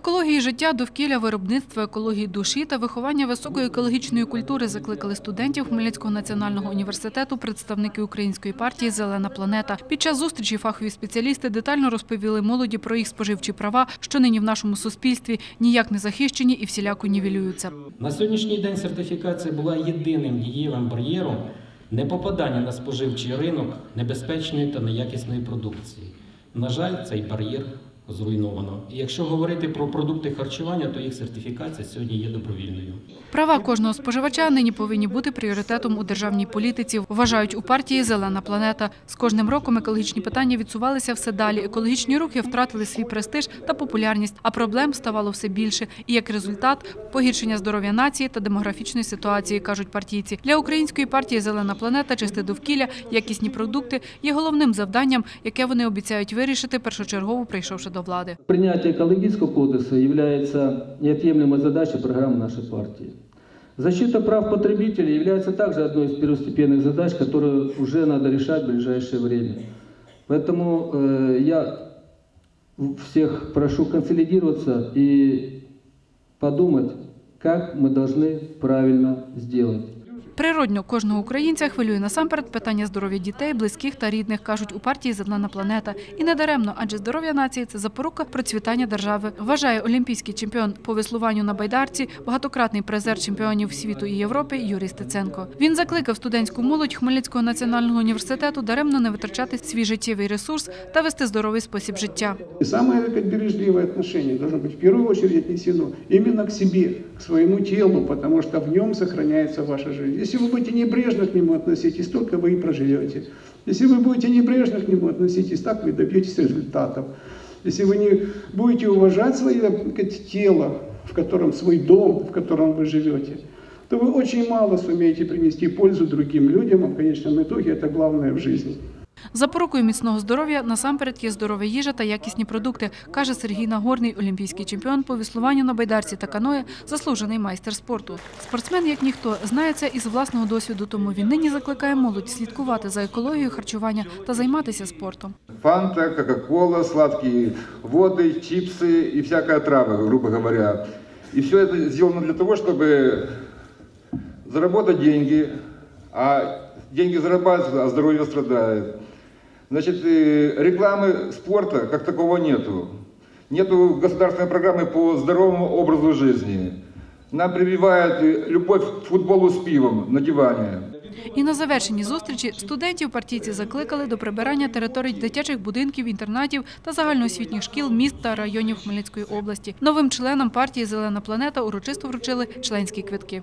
екології життя, довкілля, виробництва, екології душі та виховання високої екологічної культури закликали студентів Хмельницького національного університету представники української партії Зелена планета. Під час зустрічі фахові спеціалісти детально розповіли молоді про їх споживчі права, що нині в нашому суспільстві ніяк не захищені і всіляко нівелюються. На сьогоднішній день сертифікація була єдиним дієвим бар'єром непопадання на споживчий ринок небезпечної та неякісної продукції. На жаль, цей бар'єр зруйновано. І якщо говорити про продукти харчування, то їх сертифікація сьогодні є добровільною. Права кожного споживача нині повинні бути пріоритетом у державній політиці. Вважають у партії Зелена планета. З кожним роком екологічні питання відсувалися все далі. Екологічні рухи втратили свій престиж та популярність, а проблем ставало все більше. І як результат погіршення здоров'я нації та демографічної ситуації, кажуть партійці. Для української партії Зелена планета, чисте довкілля, якісні продукти є головним завданням, яке вони обіцяють вирішити першочергово прийшовши до влади. Принятие экологического кодекса является неотъемлемой задачей программы нашей партии. Защита прав потребителей является также одной из первостепенных задач, которые уже надо решать в ближайшее время. Поэтому э, я всех прошу консолидироваться и подумать, как мы должны правильно сделать. Природньо кожного українця хвилює насамперед питання здоров'я дітей, близьких та рідних, кажуть у партії Зелена планета. І не даремно, адже здоров'я нації це запорука процвітання держави. Вважає олімпійський чемпіон по веслуванню на байдарці, багатократний призер чемпіонів світу і Європи Юрій Стеценко. Він закликав студентську молодь Хмельницького національного університету даремно не витрачати свій життєвий ресурс та вести здоровий спосіб життя. И самое как бережливое отношение должно быть в первую очередь отнесено именно к себе, к своему телу, потому что в нем сохраняется ваша жизнь. Если вы будете небрежно к нему относитесь, только вы и проживете. Если вы будете небрежно к нему относитесь, так вы добьетесь результатов. Если вы не будете уважать свое тело, в котором свой дом, в котором вы живете, то вы очень мало сумеете принести пользу другим людям, а в конечном итоге это главное в жизни. Запорукою міцного здоров'я насамперед є здорова їжа та якісні продукти, каже Сергій Нагорний, олімпійський чемпіон по веслуванню на байдарці та каное, заслужений майстер спорту. Спортсмен, як ніхто, знає це із власного досвіду, тому він нині закликає молодь слідкувати за екологією харчування та займатися спортом. Фанта, Кока-Кола, сладкие воды, чипсы и всякая трава, грубо говоря. И все это сделано для того, чтобы заработать деньги, а деньги зарабатываются, а здоровье страдает. Значит, э, рекламы спорта как такого нету. Нету государственной программы по здоровому образу жизни. Нам прививают э, любовь к футболу с пивом на диване. І на завершенні зустрічі студентів партійці закликали до прибирання територій дитячих будинків, інтернатів та загальноосвітніх шкіл міст та районів Хмельницької області. Новим членам партії Зелена планета урочисто вручили членські квитки.